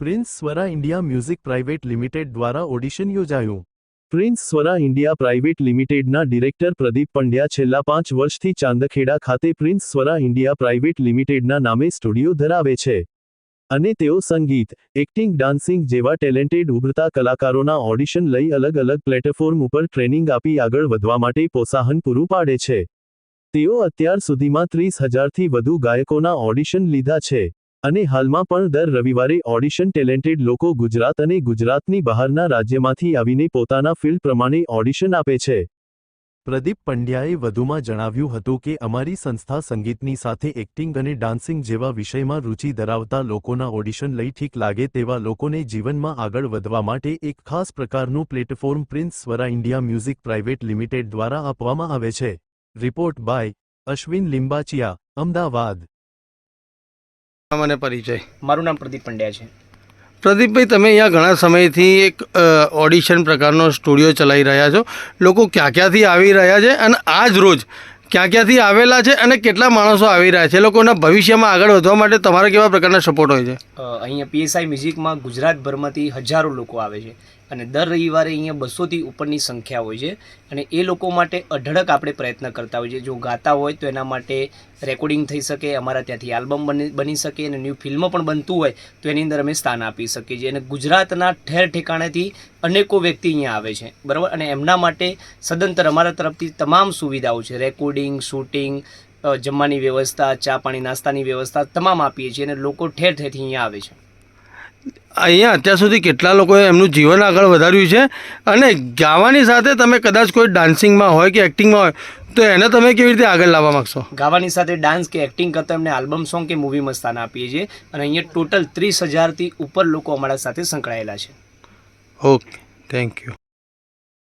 Prince Swara India Music Private Limited દ્વારા audition યોજાયું. Prince Swara India private લિમિટેડના director Pradeep Pandya છેલ્લા પાંચ વર્ષથી ચાંદખેડા ખાતે પ્રિન્સ સ્વરા ઇન્ડિયા પ્રાઇવેટ લિમિટેડના નામે સ્ટુડિયો ધરાવે છે. અને તેઓ સંગીત એક્ટિંગ ડાન્સિંગ જેવા ટેલેન્ટેડ ઉભરતા કલાકારોના ઓડિશન લઈ અલગ અલગ પ્લેટફોર્મ ઉપર ટ્રેનિંગ આપી આગળ વધવા માટે પ્રોત્સાહન પૂરું પાડે છે. તેઓ અત્યાર સુધીમાં ત્રીસ હજારથી વધુ ગાયકોના ઓડિશન લીધા છે. અને હાલમાં પણ દર રવિવારે ઓડિશન ટેલેન્ટેડ લોકો ગુજરાત અને ગુજરાતની બહારના રાજ્યમાંથી આવીને પોતાના ફિલ્ડ પ્રમાણે ઓડિશન આપે છે. પ્રદીપ પંડ્યાએ વધુમાં જણાવ્યું હતું કે અમારી સંસ્થા સંગીતની સાથે એક્ટિંગ અને ડાન્સિંગ જેવા વિષયમાં રુચિ ધરાવતા લોકોના ઓડિશન લઈ ઠીક લાગે તેવા લોકોને જીવનમાં આગળ વધવા માટે એક ખાસ પ્રકારનું platform Prince Swara India Music Private Limited દ્વારા આપવામાં આવે છે. Report by Ashwin Limbachiya, Ahmedabad. નામ અને પરિચય. મારું નામ પ્રદીપ પંડ્યા છે. પ્રદીપભાઈ તમે અહીંયા ઘણા સમયથી એક ઓડિશન પ્રકારનો સ્ટુડિયો ચલાવી રહ્યા છો. લોકો ક્યાં ક્યાંથી આવી રહ્યા છે અને આજ રોજ ક્યાં ક્યાંથી આવેલા છે અને કેટલા માણસો આવી રહ્યા છે? લોકોના ભવિષ્યમાં આગળ વધવા માટે તમારા કેવા પ્રકારના સપોર્ટ હોય છે? અહીંયા પીએસઆઈ મ્યુઝિકમાં ગુજરાતભરમાંથી હજારો લોકો આવે છે. અને દર રવિવારે અહીંયા બસોથી ઉપરની સંખ્યા હોય છે. અને એ લોકો માટે અઢળક આપણે પ્રયત્ન કરતા હોઈએ જો ગાતા હોય તો એના માટે રેકોર્ડિંગ થઈ શકે, અમારા ત્યાંથી આલ્બમ બની બની શકે અને ન્યૂ ફિલ્મ પણ બનતું હોય તો એની અંદર અમે સ્થાન આપી શકીએ છીએ. અને ગુજરાતના ઠેર ઠેકાણેથી અનેકો વ્યક્તિ અહીંયા આવે છે. બરાબર? અને એમના માટે સદંતર અમારા તરફથી તમામ સુવિધાઓ છે. રેકોર્ડિંગ, શૂટિંગ જમવાની વ્યવસ્થા, ચા પાણી, નાસ્તાની વ્યવસ્થા તમામ આપીએ છીએ અને લોકો ઠેર ઠેરથી અહીંયા આવે છે. અહીંયા અત્યાર સુધી કેટલા લોકોએ એમનું જીવન આગળ વધાર્યું છે અને ગાવાની સાથે તમે કદાચ કોઈ ડાન્સિંગમાં હોય કે એક્ટિંગમાં હોય તો એને તમે કેવી રીતે આગળ લાવવા માગશો? ગાવાની સાથે ડાન્સ કે એક્ટિંગ કરતા એમને આલ્બમ સોંગ કે મૂવીમાં સ્થાન આપીએ છીએ અને અહીંયા ટોટલ ત્રીસ હજારથી ઉપર લોકો અમારા સાથે સંકળાયેલા છે. Okay thank you.